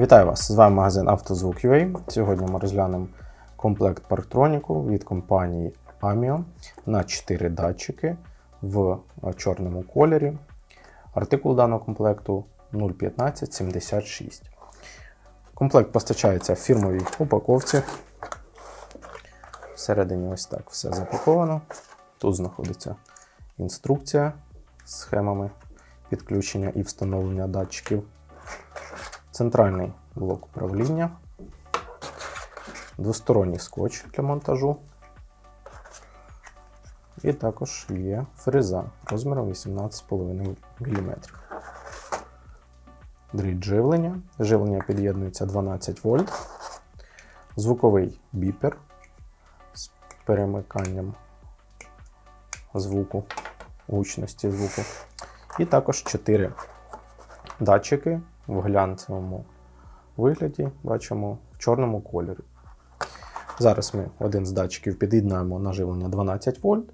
Вітаю вас! З вами магазин «Автозвук.UA». Сьогодні ми розглянемо комплект парктроніку від компанії Amio на 4 датчики в чорному кольорі. Артикул даного комплекту 01576. Комплект постачається в фірмовій упаковці. Всередині ось так все запаковано. Тут знаходиться інструкція з схемами підключення і встановлення датчиків центральний блок управління, двосторонній скотч для монтажу. І також є фреза розміром 18,5 мм. Дріт живлення. Живлення під'єднується 12 вольт. Звуковий біпер з перемиканням звуку, гучності звуку. І також 4 датчики в глянцевому вигляді бачимо в чорному кольорі. Зараз ми один з датчиків під'єднаємо на живлення 12 вольт,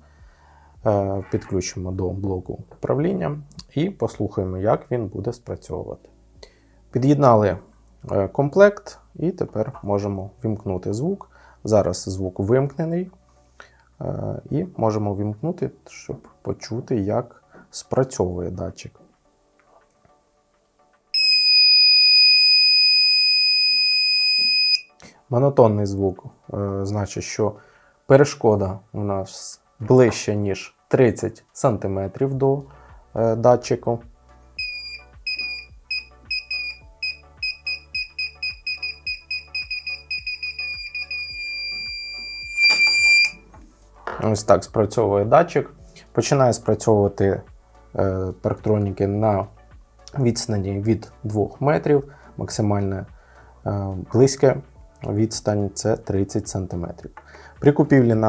е, підключимо до блоку управління і послухаємо, як він буде спрацьовувати. Під'єднали е, комплект і тепер можемо вімкнути звук. Зараз звук вимкнений, е, і можемо вімкнути, щоб почути, як спрацьовує датчик. Монотонний звук е, значить, що перешкода у нас ближче, ніж 30 см до е, датчику. Ось так спрацьовує датчик. Починає спрацьовувати е, парктроніки на відстані від 2 метрів, максимальне е, близьке відстань це 30 см. При купівлі на